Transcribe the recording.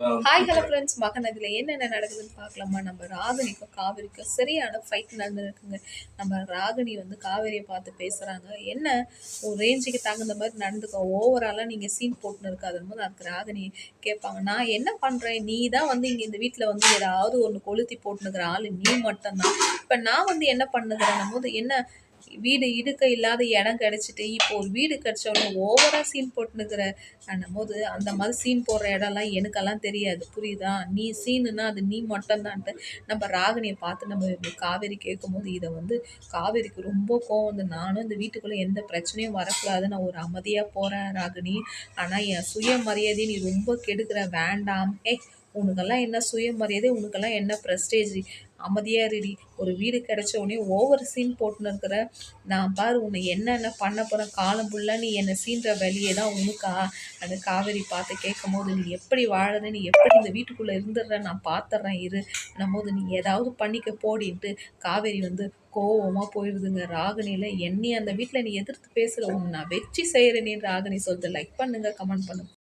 Hi hello friends மகன் இதில் என்னென்ன நடக்குதுன்னு பார்க்கலாமா? நம்ம ராகினிக்கும் காவேரிக்கும் சரியான ஃபைட் நடந்துருக்குங்க. நம்ம ராகினி வந்து காவேரியை பார்த்து பேசுகிறாங்க என்ன? ஒரு ரேஞ்சுக்கு தகுந்த மாதிரி நடந்துக்கோ. ஓவராலாக நீங்கள் சீன் போட்டுன்னு இருக்காதுன்னு போது அதுக்கு ராகினி கேட்பாங்க. நான் என்ன பண்ணுறேன் நீ தான் வந்து இங்கே இந்த வீட்டில் வந்து ஏதாவது ஒன்று கொளுத்தி போட்டுனுக்கிற ஆள். நீ மட்டும்தான். இப்போ நான் வந்து என்ன பண்ணுகிறேன்னும் போது என்ன வீடு இடுக்க இல்லாத இடம் கிடச்சிட்டு இப்போ ஒரு வீடு கிடச்சவொடனே ஓவராக சீன் போட்டுனுக்கிற போது அந்த மாதிரி சீன் போடுற இடம்லாம் எனக்கெல்லாம் தெரியாது. புரியுதா? நீ சீனுன்னா அது நீ மட்டும்தான்ட்டு. நம்ம ராகினியை பார்த்து நம்ம காவேரி கேட்கும்போது இதை வந்து காவேரிக்கு ரொம்ப கோவம் வந்து நானும் இந்த வீட்டுக்குள்ளே எந்த பிரச்சனையும் வரக்கூடாது நான் ஒரு அமைதியாக போகிறேன் ராகினி ஆனால் என் சுயமரியாதையை நீ ரொம்ப கெடுக்கிற வேண்டாம். ஏ உனக்கெல்லாம் என்ன சுயமரியாதை உனக்கெல்லாம் என்ன ப்ரெஸ்டேஜ் அமைதியாக இருடி. ஒரு வீடு கிடச்ச உடனே ஓவர் சீன் போட்டுன்னு இருக்கிற நான் பாரு உன்னை என்னென்ன பண்ண போகிறேன் காலம் ஃபுல்லாக நீ என்னை சீன்ற வழியே தான் உனக்கா? அந்த காவேரி பார்த்து கேட்கும் போது நீ எப்படி வாழற? நீ எப்படி இந்த வீட்டுக்குள்ளே இருந்துடுற? நான் பார்த்துட்றேன் இரு. போது நீ ஏதாவது பண்ணிக்க போடின்ட்டு காவேரி வந்து கோவமாக போயிடுதுங்க. ராகினியில் என்னையும் அந்த வீட்டில் நீ எதிர்த்து பேசுகிற உன்னை நான் வச்சு செய்கிறேனே ராகினி சொல்லிட்டு லைக் பண்ணுங்கள் கமெண்ட் பண்ணுங்கள்